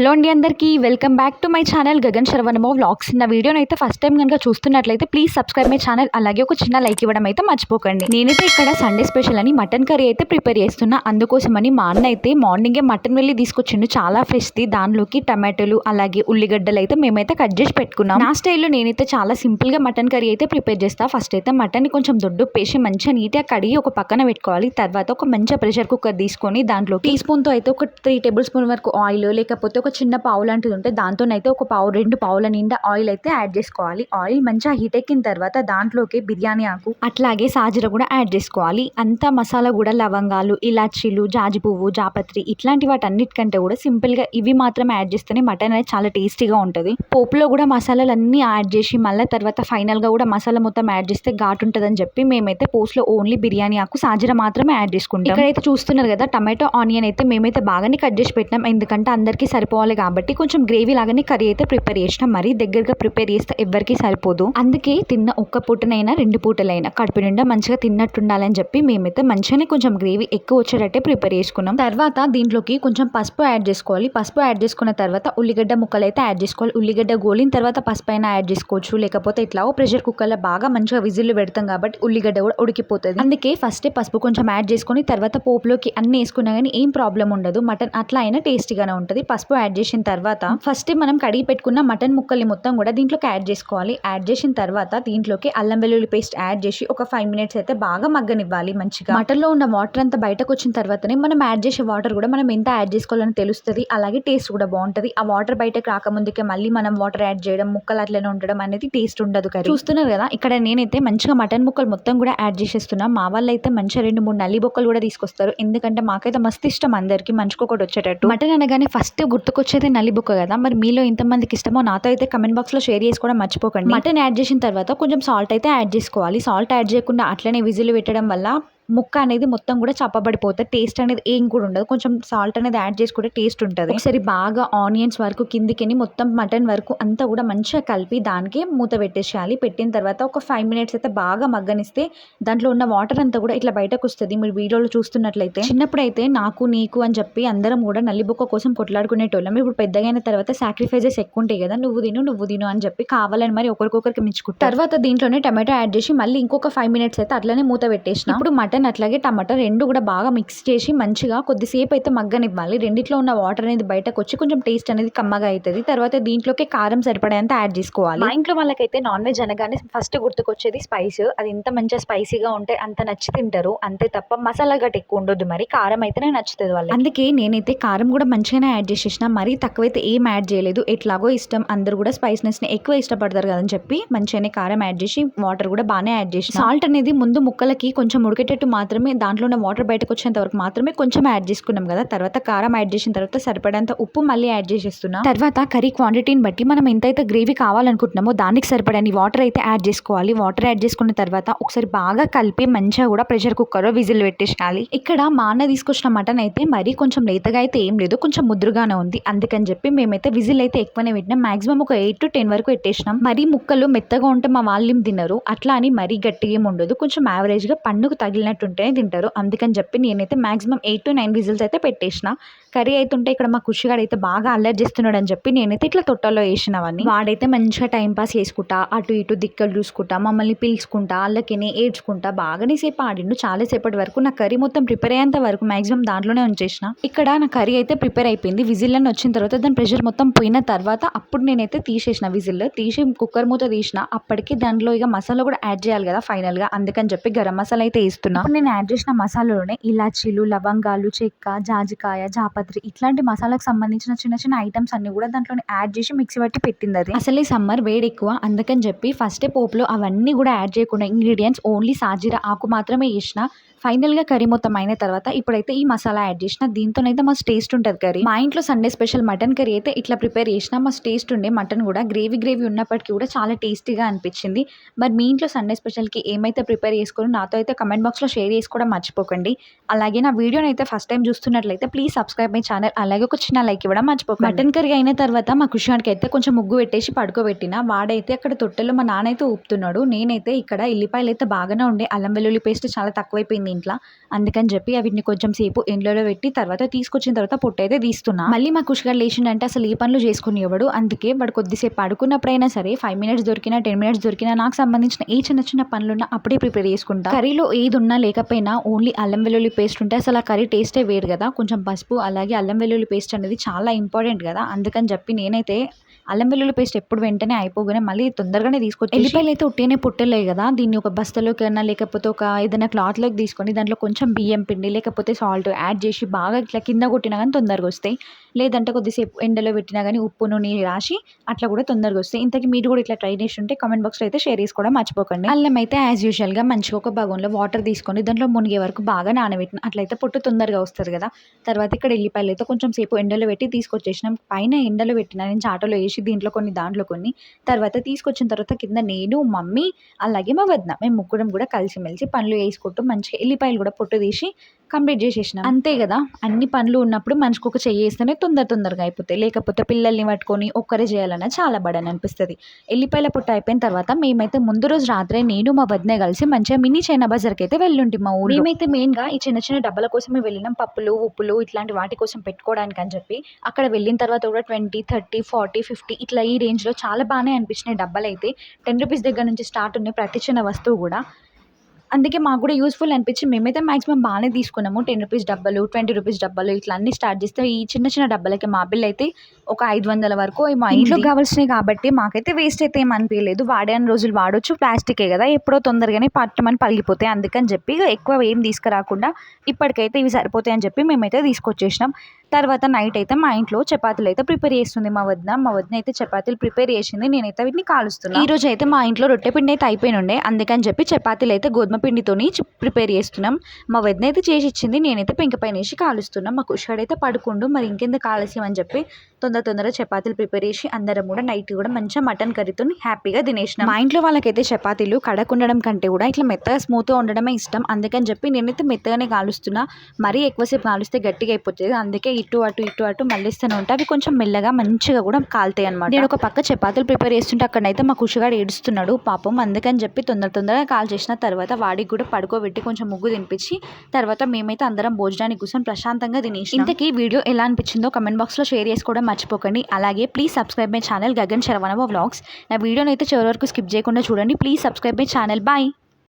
Hello అండి అందరికీ welcome back to my channel Gagan శర్వణమో vlogs. నా వీడియోని అయితే ఫస్ట్ టైం కనుక చూస్తున్నట్లయితే ప్లీజ్ సబ్స్క్రైబ్ మై ఛానల్ అలాగే ఒక చిన్న లైక్ ఇవ్వడం అయితే మర్చిపోకండి. నేనైతే ఇక్కడ సండే స్పెషల్ అని మటన్ కర్రీ అయితే ప్రిపేర్ చేస్తున్నా. అందుకోసమని మా అన్న అయితే మార్నింగే మటన్ వెళ్ళి తీసుకొచ్చిండు. చాలా ఫ్రెష్ది. దానిలోకి టమాటోలు అలాగే ఉల్లిగడ్డలు అయితే మేమైతే కట్ చేసి పెట్టుకున్నాం. నా స్టైల్లో నేనైతే చాలా సింపుల్గా మటన్ కర్రీ అయితే ప్రిపేర్ చేస్తా. ఫస్ట్ అయితే మటన్ కొంచెం దొడ్డు పేసి మంచిగా నీట్గా కడిగి ఒక పక్కన పెట్టుకోవాలి. తర్వాత ఒక మంచి ప్రెషర్ కుక్కర్ తీసుకొని దాంట్లో టీ స్పూన్తో అయితే ఒక త్రీ టేబుల్ స్పూన్ వరకు ఆయిల్ లేకపోతే ఒక చిన్న పావు లాంటిది ఉంటే దాంతోనైతే ఒక పావు రెండు పావుల నిండా ఆయిల్ అయితే యాడ్ చేసుకోవాలి. ఆయిల్ మంచిగా హీట్ ఎక్కిన తర్వాత దాంట్లోకి బిర్యానీ ఆకు అట్లాగే సాజీర కూడా యాడ్ చేసుకోవాలి. అంతా మసాలా కూడా లవంగాలు ఇలాచీలు జాజి పువ్వు జాపత్రి ఇట్లాంటి వాటన్నిటికంటే కూడా సింపుల్గా ఇవి మాత్రం యాడ్ చేస్తేనే మటన్ అనేది చాలా టేస్టీగా ఉంటుంది. పోపులో కూడా మసాలాలు అన్నీ యాడ్ చేసి మళ్ళీ తర్వాత ఫైనల్గా కూడా మసాలా మొత్తం యాడ్ చేస్తే ఘాటు ఉంటుందని చెప్పి మేమైతే పోస్ట్లో ఓన్లీ బిర్యానీ ఆకు సాజీర మాత్రమే యాడ్ చేసుకుంటాం. ఇక్కడైతే చూస్తున్నారు కదా టమాటో ఆనియన్ అయితే మేమైతే బాగానే కట్ చేసి పెట్టినాం. ఎందుకంటే అందరికీ సరిపో సరిపోవాలి కాబట్టి కొంచెం గ్రేవీ లాగానే కర్రీ అయితే ప్రిపేర్ చేసిన మరీ దగ్గరగా ప్రిపేర్ చేస్తే ఎవరికి సరిపోదు. అందుకే తిన్న ఒక్క పూటనైనా రెండు పూటలైనా కడుపు నిండా మంచిగా తిన్నట్టు ఉండాలని చెప్పి మేమైతే మంచిగానే కొంచెం గ్రేవీ ఎక్కువ వచ్చేటట్టే ప్రిపేర్ చేసుకున్నాం. తర్వాత దీంట్లోకి కొంచెం పసుపు యాడ్ చేసుకోవాలి. పసుపు యాడ్ చేసుకున్న తర్వాత ఉల్లిగడ్డ ముక్కలు అయితే యాడ్ చేసుకోవాలి. ఉల్లిగడ్డ గోలిన తర్వాత పసుపు అయినా యాడ్ చేసుకోవచ్చు. లేకపోతే ఇట్లా ప్రెషర్ కుక్కర్లో బాగా మంచిగా విజిల్లు పెడతాం కాబట్టి ఉల్లిగడ్డ కూడా ఉడికిపోతుంది. అందుకే ఫస్ట్ పసుపు కొంచెం యాడ్ చేసుకొని తర్వాత పోపులోకి అన్ని వేసుకున్నా కానీ ఏం ప్రాబ్లం ఉండదు. మటన్ అట్లా అయినా టేస్టీగానే ఉంటుంది. పసుపు యాడ్ చేసిన తర్వాత ఫస్ట్ మనం కడిగి పెట్టుకున్న మటన్ ముక్కల్ని మొత్తం కూడా దీంట్లోకి యాడ్ చేసుకోవాలి. యాడ్ చేసిన తర్వాత దీంట్లోకి అల్లం వెల్లుల్లి పేస్ట్ యాడ్ చేసి ఒక ఫైవ్ మినిట్స్ అయితే బాగా మగ్గనివ్వాలి మంచిగా. మటన్లో ఉన్న వాటర్ అంతా బయటకు వచ్చిన తర్వాతనే మనం యాడ్ చేసే వాటర్ కూడా మనం ఎంత యాడ్ చేసుకోవాలని తెలుస్తుంది అలాగే టేస్ట్ కూడా బాగుంటుంది. ఆ వాటర్ బయటకు రాకముందుకే మళ్ళీ మనం వాటర్ యాడ్ చేయడం ముక్కలు అట్లనే ఉండడం అనేది టేస్ట్ ఉండదు కదా చూస్తున్నారు కదా ఇక్కడ నేనైతే మంచిగా మటన్ ముక్కలు మొత్తం కూడా యాడ్ చేసేస్తున్నా. మా వాళ్ళు అయితే మంచిగా రెండు మూడు నల్లి బొక్కలు కూడా తీసుకొస్తారు. ఎందుకంటే మాకైతే మస్తు ఇష్టం అందరికి మంచుకోకటి వచ్చేటట్టు. మటన్ అనగానే ఫస్ట్ గుర్తుకొచ్చేది నల్లి బొక్క కదా. మరి మీలో ఎంతమందికి ఇష్టమో నాతో అయితే కమెంట్ బాక్స్లో షేర్ చేసుకోవడం మర్చిపోకండి. మటన్ యాడ్ చేసిన తర్వాత కొంచెం సాల్ట్ అయితే యాడ్ చేసుకోవాలి. సాల్ట్ యాడ్ చేయకుండా అట్లనే విజిల్ పెట్టడం వల్ల ముక్క అనేది మొత్తం కూడా చప్పబడిపోతుంది. టేస్ట్ అనేది ఏం కూడా ఉండదు. కొంచెం సాల్ట్ అనేది యాడ్ చేసుకుంటే టేస్ట్ ఉంటుంది. ఒకసారి బాగా ఆనియన్స్ వరకు కిందికి మొత్తం మటన్ వరకు అంతా కూడా మంచిగా కలిపి దానికి మూత పెట్టేసేయాలి. పెట్టిన తర్వాత ఒక ఫైవ్ మినిట్స్ అయితే బాగా మగ్గనిస్తే దాంట్లో ఉన్న వాటర్ అంతా కూడా ఇట్లా బయటకు వస్తుంది. మీరు వీడియోలో చూస్తున్నట్లయితే. చిన్నప్పుడు అయితే నాకు నీకు అని చెప్పి అందరం కూడా నల్లిబొక్క కోసం కొట్లాడుకునేటోళ్ళం. ఇప్పుడు పెద్దగైన తర్వాత సాక్రిఫైజెస్ ఎక్కువ ఉంటాయి కదా. నువ్వు తిను నువ్వు తిను అని చెప్పి కావాలని మరి ఒకరికొకరికి మించుకుంటారు. తర్వాత దీంట్లోనే టమాటో యాడ్ చేసి మళ్ళీ ఇంకొక ఫైవ్ మినిట్స్ అయితే అట్లనే మూత పెట్టేసిన. ఇప్పుడు మటన్ అట్లాగే టమాటా రెండు కూడా బాగా మిక్స్ చేసి మంచిగా కొద్దిసేపు అయితే మగ్గనివ్వాలి. రెండిట్లో ఉన్న వాటర్ అనేది బయటకు వచ్చి కొంచెం టేస్ట్ అనేది కమ్మగా అవుతుంది తర్వాత దీంట్లోకి కారం సరిపడేంత యాడ్ చేసుకోవాలి. మా ఇంట్లో వాళ్ళకైతే నాన్ వెజ్ అనగానే ఫస్ట్ గుర్తుకొచ్చేది స్పైస్. అది ఎంత మంచిగా స్పైసీగా ఉంటే అంత నచ్చి తింటారు. అంతే తప్ప మసాలా గట్ ఎక్కువ ఉండొద్దు మరి. కారం అయితేనే నచ్చుతుంది వాళ్ళకి. అందుకే నేనైతే కారం కూడా మంచిగానే యాడ్ చేసేసిన. మరీ తక్కువైతే ఏం యాడ్ చేయలేదు. ఎట్లాగో ఇష్టం. అందరు కూడా స్పైస్నెస్ని ఎక్కువ ఇష్టపడతారు కదని చెప్పి మంచిగానే కారం యాడ్ చేసి వాటర్ కూడా బాగానే యాడ్ చేసిన. సాల్ట్ అనేది ముందు ముక్కలకి కొంచెం ఉడికేటట్టు మాత్రమే దాంట్లో ఉన్న వాటర్ బయటకు వచ్చేంత వరకు మాత్రమే కొంచెం యాడ్ చేసుకున్నాం కదా. తర్వాత కారం యాడ్ చేసిన తర్వాత సరిపడేంత ఉప్పు మళ్ళీ యాడ్ చేసేస్తున్నాం. తర్వాత కర్రీ క్వాంటిటీని బట్టి మనం ఎంతైతే గ్రేవీ కావాలనుకుంటున్నామో దానికి సరిపడని వాటర్ అయితే యాడ్ చేసుకోవాలి. వాటర్ యాడ్ చేసుకున్న తర్వాత ఒకసారి బాగా కలిపి మంచిగా కూడా ప్రెషర్ కుక్కర్లో విజిల్ పెట్టేసేయాలి ఇక్కడ మా అన్న తీసుకొచ్చిన మటన్ అయితే మరీ కొంచెం లేతగా అయితే ఏం లేదు కొంచెం ముద్రగానే ఉంది. అందుకని చెప్పి మేమైతే విజిల్ అయితే ఎక్కువనే పెట్టినాం. మాక్సిమం ఒక ఎయిట్ టు టెన్ వరకు పెట్టేసినాం. మరీ ముక్కలు మెత్తగా ఉంటే మా వాళ్ళు తినరు. అట్లా అని మరీ గట్టిగా ఏమి ఉండదు. కొంచెం యావరేజ్గా పన్నుకు తగిలినట్టు ఉంటేనే తింటారు. అందుకని చెప్పి నేనైతే maximum eight to nine whistles అయితే పెట్టేసిన. కర్రీ ఉంటే ఇక్కడ మా కుషిగాడు అయితే బాగా అల్లరి చేస్తున్నాడు అని చెప్పి నేనైతే ఇట్లా తొట్టలో వేసినవన్నీ వాడైతే మంచిగా టైంపాస్ చేసుకుంటా అటు ఇటు దిక్కలు చూసుకుంటా మమ్మల్ని పిలుచుకుంటా అల్లకిని ఏడ్చుకుంటా బాగానే సేపు ఆడిండు. చాలా సేపటి వరకు నా కర్రీ మొత్తం ప్రిపేర్ అయ్యేంత వరకు మాక్సిమం దాంట్లోనే ఉంచేసిన. ఇక్కడ నా కర్రీ అయితే ప్రిపేర్ అయిపోయింది. విజిల్ అని వచ్చిన తర్వాత దాని ప్రెషర్ మొత్తం పోయిన తర్వాత అప్పుడు నేనైతే తీసేసిన విజిల్. తీసి కుక్కర్ మూత తీసిన. అప్పటికి దాంట్లో ఇక మసాలా కూడా యాడ్ చేయాలి కదా ఫైనల్గా అందుకని చెప్పి గరం మసాలా అయితే వేస్తున్నా. ఇప్పుడు నేను యాడ్ చేసిన మసాలాలోనే ఇలాచీలు లవంగాలు చెక్క జాజికాయ జాపత్రి ఇట్లాంటి మసాలాకు సంబంధించిన చిన్న చిన్న ఐటమ్స్ అన్ని కూడా దాంట్లోనే యాడ్ చేసి మిక్సీ పట్టి పెట్టింది అది. అసలు ఈ సమ్మర్ వేడి ఎక్కువ. అందుకని చెప్పి ఫస్ట్ పోపులో అవన్నీ కూడా యాడ్ చేయకుండా ఇంగ్రీడియంట్స్ ఓన్లీ సాజీరా ఆకు మాత్రమే వేసిన ఫైనల్గా కర్రీ మొత్తం అయిన తర్వాత ఇప్పుడైతే ఈ మసాలా యాడ్ చేసిన. దీంతోనైతే మస్తు టేస్ట్ ఉంటుంది కర్రీ. మా ఇంట్లో సండే స్పెషల్ మటన్ కర్రీ అయితే ఇట్లా ప్రిపేర్ చేసిన. మస్తు టేస్ట్ ఉండే. మటన్ కూడా గ్రేవీ గ్రేవీ ఉన్నప్పటికీ కూడా చాలా టేస్టీగా అనిపించింది. మరి మీ ఇంట్లో సండే స్పెషల్కి ఏమైతే ప్రిపేర్ చేసుకొని నాతో అయితే కమెంట్ బాక్స్లో షేర్ చేసుకోవడం మర్చిపోకండి. అలాగే నా వీడియోని అయితే ఫస్ట్ టైం చూస్తున్నట్లయితే ప్లీజ్ సబ్స్క్రైబ్ మై ఛానల్ అలాగే ఒక చిన్న లైక్ ఇవ్వడం మర్చిపోకండి. మటన్ కర్రీ అయిన తర్వాత మా కుషానికి అయితే కొంచెం ముగ్గు పెట్టేసి పడుకోబెట్టిన. వాడైతే అక్కడ తొట్టెలో మా నాన్న అయితే ఊపుతున్నాడు. నేనైతే ఇక్కడ ఎల్లిపాయలు అయితే బాగానే ఉండే. అల్లం వెల్లుల్లి పేస్ట్ చాలా తక్కువైపోయింది ఇంట్లో. అందుకని చెప్పి అవిటిని కొంచెం సేపు ఎండ్లలో పెట్టి తర్వాత తీసుకొచ్చిన తర్వాత పొట్టు అయితే తీస్తున్నా. మళ్ళీ మా కుషిగా లేచిండంటే అసలు ఈ పనులు చేసుకుని ఇవ్వడు అందుకే వాడు కొద్దిసేపు పడుకున్నప్పుడైనా సరే ఫైవ్ మినిట్స్ దొరికినా టెన్ మినిట్స్ దొరికినా నాకు సంబంధించిన ఏ చిన్న చిన్న పనులున్నా అప్పుడే ప్రిపేర్ చేసుకుంటా. కర్రీలో ఏది ఉన్నా లేకపోయినా ఓన్లీ అల్లం వెల్లుల్లి పేస్ట్ ఉంటే అసలు ఆ కర్రీ టేస్టే వేరు కదా. కొంచెం పసుపు అలాగే అల్లం వెల్లుల్లి పేస్ట్ అనేది చాలా ఇంపార్టెంట్ కదా. అందుకని చెప్పి నేనైతే అల్లం వెల్లుల్లి పేస్ట్ ఎప్పుడు వెంటనే అయిపోగానే మళ్ళీ తొందరగానే తీసుకొచ్చి ఎల్లిపాయలు అయితే ఉట్టినే పుట్టలే కదా. దీన్ని ఒక బస్తలోకి అయినా లేకపోతే ఒక ఏదైనా క్లాత్లోకి తీసుకొని దాంట్లో కొంచెం బియ్యం పిండి లేకపోతే సాల్ట్ యాడ్ చేసి బాగా ఇట్లా కింద కొట్టినా కానీ తొందరగా వస్తాయి. లేదంటే కొద్దిసేపు ఎండలో పెట్టినా కానీ ఉప్పు నూనె రాసి అట్లా కూడా తొందరగా వస్తాయి. ఇంతకీ మీరు కూడా ఇట్లా ట్రై చేసి ఉంటే కామెంట్ బాక్స్లో అయితే షేర్ చేసుకోవడం మర్చిపోకండి. అల్లం అయితే యాజ్ యూజువల్గా మంచిగా ఒక భాగంలో వాటర్ తీసుకొని దాంట్లో మునిగే వరకు బాగా నానబెట్టిన అట్లయితే పొట్టు తొందరగా వస్తుంది కదా. తర్వాత ఇక్కడ ఎల్లిపాయలు అయితే కొంచెం సేపు ఎండలో పెట్టి తీసుకొచ్చేసినాం. పైన ఎండలో పెట్టిన నేను చాటలో వేసి దీంట్లో కొన్ని దాంట్లో కొన్ని. తర్వాత తీసుకొచ్చిన తర్వాత కింద నేను మమ్మీ అలాగే మా వదిన మేము ముగ్గురం కూడా కలిసిమెలిసి పనులు వేసుకుంటూ మంచిగా ఎల్లిపాయలు కూడా పొట్టు తీసి కంప్లీట్ చేసేసినాం. అంతే కదా. అన్ని పనులు ఉన్నప్పుడు మనిషికి ఒక చెయ్యి వేస్తేనే తొందర తొందరగా అయిపోతాయి. లేకపోతే పిల్లల్ని పట్టుకొని ఒక్కరే చేయాలన్నా చాలా బడని అనిపిస్తుంది ఎల్లిపాయల పొట్టు అయిపోయిన తర్వాత మేమైతే ముందు రోజు రాత్రే నేను మా వదినే కలిసి మంచిగా మినీ చైనా బజార్కి అయితే వెళ్ళుంటి మా ఊరు మేమైతే మెయిన్గా ఈ చిన్న చిన్న డబ్బాల కోసమే వెళ్ళినాం. పప్పులు ఉప్పులు ఇట్లాంటి వాటి కోసం పెట్టుకోవడానికి అని చెప్పి. అక్కడ వెళ్ళిన తర్వాత కూడా ట్వంటీ థర్టీ ఫార్టీ ఫిఫ్టీ ఇట్లా ఈ రేంజ్లో చాలా బాగానే అనిపించినాయి డబ్బాలు అయితే టెన్ రూపీస్ దగ్గర నుంచి స్టార్ట్ ఉన్నాయి ప్రతి చిన్న వస్తువు కూడా. అందుకే మాకు కూడా యూస్ఫుల్ అనిపించి మేమైతే మాక్సిమం బాగానే తీసుకున్నాము. టెన్ రూపీస్ డబ్బాలు ట్వంటీ రూపీస్ డబ్బాలు ఇట్లా అన్ని స్టార్ట్ చేస్తే ఈ చిన్న చిన్న డబ్బాలకి మా బిల్ అయితే ఒక ఐదు వందల వరకు మా ఇంట్లో కావాల్సినవి కాబట్టి మాకైతే వేస్ట్ అయితే ఏం అనిపించలేదు. వాడే అన్ని రోజులు వాడొచ్చు ప్లాస్టికే కదా. ఎప్పుడో తొందరగానే పట్టమని పలిగిపోతాయి అందుకని చెప్పి ఎక్కువ ఏం తీసుకురాకుండా ఇప్పటికైతే ఇవి సరిపోతాయి అని చెప్పి మేమైతే తీసుకొచ్చేసినాం. తర్వాత నైట్ అయితే మా ఇంట్లో చపాతీలు అయితే ప్రిపేర్ చేస్తుంది మా వదిన. మా వదిన అయితే చపాతీలు ప్రిపేర్ చేసింది. నేనైతే వీటిని కాలుస్తున్నాను ఈ రోజు అయితే మా ఇంట్లో రొట్టె పిండి అయితే అయిపోయి ఉండే అందుకని చెప్పి చపాతీలు అయితే గోధుమ పిండితోని ప్రిపేర్ చేస్తున్నాం. మా వదిన అయితే చేసి ఇచ్చింది నేనైతే పెంక పైన వేసి కాలుస్తున్నాం. మా కుషాడు అయితే పడుకుండు. మరి ఇంకెందుకు ఆలస్యం అని చెప్పి తొందర తొందరగా చపాతీలు ప్రిపేర్ చేసి అందరం కూడా నైట్ కూడా మంచిగా మటన్ కర్రీతో హ్యాపీగా తినేసినాం. మా ఇంట్లో వాళ్ళకైతే చపాతీలు కడకుండడం కంటే కూడా ఇట్లా మెత్తగా స్మూత్గా ఉండడమే ఇష్టం. అందుకని చెప్పి నేనైతే మెత్తగానే కాలుస్తున్నా. మరీ ఎక్కువసేపు కాలుస్తే గట్టిగా అయిపోతుంది. అందుకే ఇటు అటు ఇటు అటు మళ్ళిస్తూనే ఉంటా. అవి కొంచెం మెల్లగా మంచిగా కూడా కాలుతాయి అనమాట నేను ఒక పక్క చపాతీలు ప్రిపేర్ చేస్తుంటే అక్కడైతే మా కుషిగాడు ఏడుస్తున్నాడు. పాపం అందుకని చెప్పి తొందర తొందరగా కాల్ చేసిన తర్వాత వాడికి కూడా పడుకోబెట్టి కొంచెం ముగ్గు తినిపించి తర్వాత మేమైతే అందరం భోజనానికి కూర్చొని ప్రశాంతంగా తినేసి ఇంతకీ వీడియో ఎలా అనిపించిందో కమెంట్ బాక్స్లో షేర్ చేసుకోవడం మర్చిపోకండి. అలాగే please subscribe my channel Gagan శరవణవ vlogs నా వీడియోని అయితే చివరి వరకు స్కిప్ చేయకుండా చూడండి. Please subscribe my channel bye